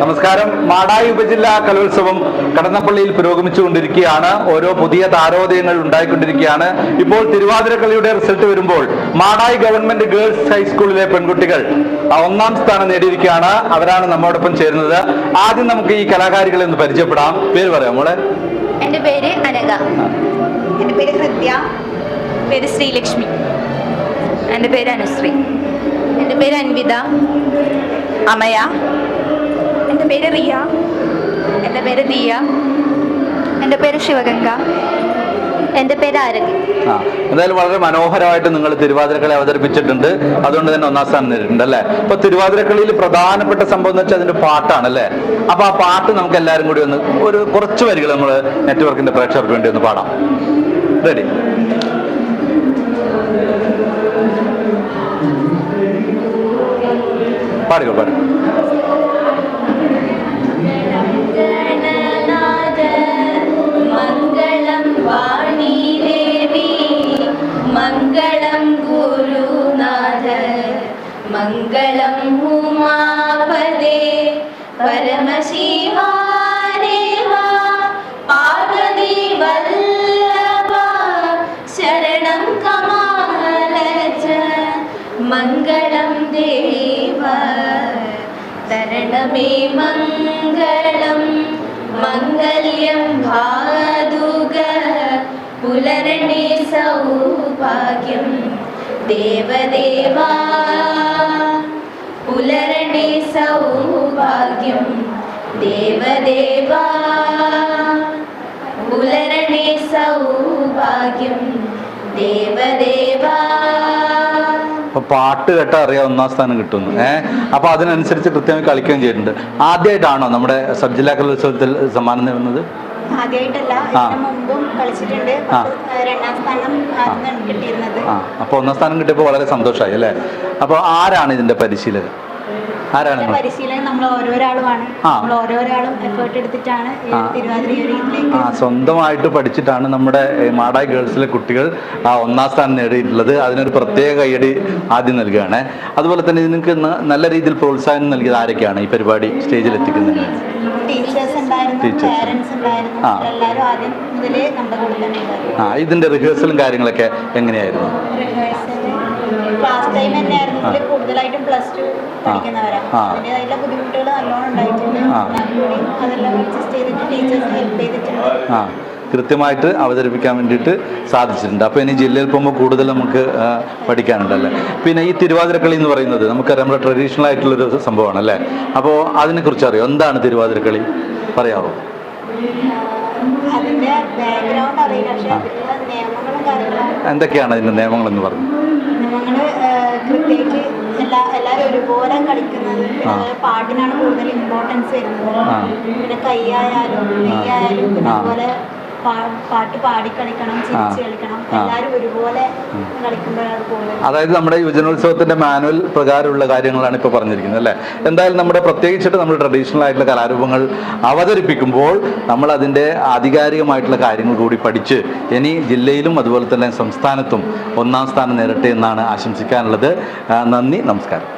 നമസ്കാരം. മാടായി ഉപജില്ലാ കലോത്സവം കടന്നപ്പള്ളിയിൽ പുരോഗമിച്ചുകൊണ്ടിരിക്കുകയാണ്. ഓരോ പുതിയ താരോദയങ്ങൾ ഉണ്ടായിക്കൊണ്ടിരിക്കുകയാണ്. ഇപ്പോൾ തിരുവാതിരക്കളിയുടെ റിസൾട്ട് വരുമ്പോൾ മാടായി ഗവൺമെന്റ് ഗേൾസ് ഹൈസ്കൂളിലെ പെൺകുട്ടികൾ ഒന്നാം സ്ഥാനം നേടിയിരിക്കുകയാണ്. അവരാണ് നമ്മോടൊപ്പം ചേരുന്നത്. ആദ്യം നമുക്ക് ഈ കലാകാരികളെ ഒന്ന് പരിചയപ്പെടാം. പേര് പറയാം മോളെ? എന്റെ പേര് അനഘ. എന്റെ പേര് ഹൃദ്യ. പേര് ശ്രീലക്ഷ്മി. എന്റെ പേര് അനുശ്രീ. എന്റെ പേര് അൻവിത. അമയ. എന്റെ പേര് റിയ. എന്റെ പേര് ദിയ. എന്റെ പേര് ശിവഗംഗ. എന്റെ പേര് ആരതി. എന്തായാലും വളരെ മനോഹരമായിട്ട് നിങ്ങൾ തിരുവാതിരക്കളി അവതരിപ്പിച്ചിട്ടുണ്ട്. അതുകൊണ്ട് തന്നെ ഒന്നാം സ്ഥാനം നേരിട്ടുണ്ട് അല്ലേ? അപ്പൊ തിരുവാതിരക്കളിയിൽ പ്രധാനപ്പെട്ട സംഭവം എന്ന് വെച്ചാൽ അതിന്റെ പാട്ടാണ് അല്ലേ? അപ്പൊ ആ പാട്ട് നമുക്ക് എല്ലാവരും കൂടി ഒന്ന് ഒരു കുറച്ച് വരികൾ നമ്മൾ നെറ്റ്വർക്കിന്റെ പ്രേക്ഷകർക്ക് വേണ്ടി ഒന്ന് പാടാം. റെഡി? പാടുക പാടി मङ्गलं गुरुनाथ मङ्गलं हुमापदे परमशिवारे पाददे वल्ल शरणं कमालय मङ्गलं देव तरणमे मङ्गलं मङ्गल्यं भादुग। പുലരണേ സൗഭാഗ്യം. ദേവദേവാ പുലരണേ സൗഭാഗ്യം. ദേവദേവാ പുലരണേ സൗഭാഗ്യം. ദേവദേവാ. അപ്പൊ പാട്ട് കേട്ടാ അറിയാം ഒന്നാം സ്ഥാനം കിട്ടുന്നു. ഏഹ് അപ്പൊ അതിനനുസരിച്ച് കൃത്യമായി കളിക്കുകയും ചെയ്തിട്ടുണ്ട്. ആദ്യമായിട്ടാണോ നമ്മുടെ സബ് ജില്ലാ കലോത്സവത്തിൽ സമ്മാനം നേടുന്നത്? ആദ്യമായിട്ടല്ല ഇതിനു മുമ്പും കളിച്ചിട്ടുണ്ട്. രണ്ടാം സ്ഥാനം കിട്ടിയിരുന്നത്. അപ്പൊ ഒന്നാം സ്ഥാനം കിട്ടിയപ്പോൾ വളരെ സന്തോഷമായി അല്ലേ? അപ്പൊ ആരാണ് ഇതിന്റെ പരിശീലകൻ? ആരാണ് പരിശീലകൻ പരിശീലനം നമ്മൾ ഓരോരാളുമാണ്. നമ്മൾ ഓരോരാളും എഫേർട്ട് എടുത്തിട്ടാണ് ആ. സ്വന്തമായിട്ട് പഠിച്ചിട്ടാണ് നമ്മുടെ മാടായി ഗേൾസിലെ കുട്ടികൾ ആ ഒന്നാം സ്ഥാനം നേടിയിട്ടുള്ളത്. അതിനൊരു പ്രത്യേക കൈയടി ആദ്യം നൽകുകയാണ്. അതുപോലെ തന്നെ ഇതിനൊക്കെ നല്ല രീതിയിൽ പ്രോത്സാഹനം നൽകിയത് ആരൊക്കെയാണ് ഈ പരിപാടി സ്റ്റേജിൽ എത്തിക്കുന്നതിന് ടീച്ചേഴ്സ് ആ. ആ ഇതിന്റെ റിഹേഴ്സലും കാര്യങ്ങളൊക്കെ എങ്ങനെയായിരുന്നു? കൂടുതലായിട്ടും പ്ലസ് ടു പഠിക്കുന്നവരാണ്. ആ. അതിന്റെതായിട്ടുള്ള ബുദ്ധിമുട്ടുകൾ നല്ലോണം ഉണ്ടായിട്ടുണ്ട്. അതെല്ലാം അഡ്ജസ്റ്റ് ചെയ്തിട്ട് ടീച്ചേഴ്സ് ഹെൽപ്പ് ചെയ്തിട്ടുണ്ട്. ആ. കൃത്യമായിട്ട് അവതരിപ്പിക്കാൻ വേണ്ടിയിട്ട് സാധിച്ചിട്ടുണ്ട്. അപ്പോൾ ഇനി ജില്ലയിൽ പോകുമ്പോൾ കൂടുതൽ നമുക്ക് പഠിക്കാനുണ്ടല്ലേ? പിന്നെ ഈ തിരുവാതിരക്കളി എന്ന് പറയുന്നത് നമുക്കറിയാം നമ്മുടെ ട്രഡീഷണൽ ആയിട്ടുള്ളൊരു സംഭവമാണ് അല്ലേ അപ്പോൾ അതിനെക്കുറിച്ച് അറിയാം എന്താണ് തിരുവാതിരക്കളി? പറയാമോ അതിന്റെ നിയമങ്ങൾ എന്ന് എന്തൊക്കെയാണ് പറഞ്ഞു? എല്ലാ എല്ലാവരും ഒരുപോലെ കളിക്കുന്നത്. പാട്ടിനാണ് കൂടുതൽ ഇമ്പോർട്ടൻസ് വരുന്നത്. പിന്നെ കൈയായാലും ആയാലും അതുപോലെ പാട്ട് പാടി കളിക്കണം ചിരിച്ച് കളിക്കണം. എല്ലാവരും ഒരുപോലെ അതായത് നമ്മുടെ യുവജനോത്സവത്തിന്റെ മാനുവൽ പ്രകാരമുള്ള കാര്യങ്ങളാണ് ഇപ്പോൾ പറഞ്ഞിരിക്കുന്നത് അല്ലേ? എന്തായാലും നമ്മുടെ പ്രത്യേകിച്ചിട്ട് നമ്മൾ ട്രഡീഷണൽ ആയിട്ടുള്ള കലാരൂപങ്ങൾ അവതരിപ്പിക്കുമ്പോൾ നമ്മൾ അതിന്റെ ആധികാരികമായിട്ടുള്ള കാര്യങ്ങൾ കൂടി പഠിച്ച് ഇനി ജില്ലയിലും അതുപോലെ തന്നെ സംസ്ഥാനത്തും ഒന്നാം സ്ഥാനം നേരട്ടെ എന്നാണ് ആശംസിക്കാനുള്ളത്. നന്ദി നമസ്കാരം.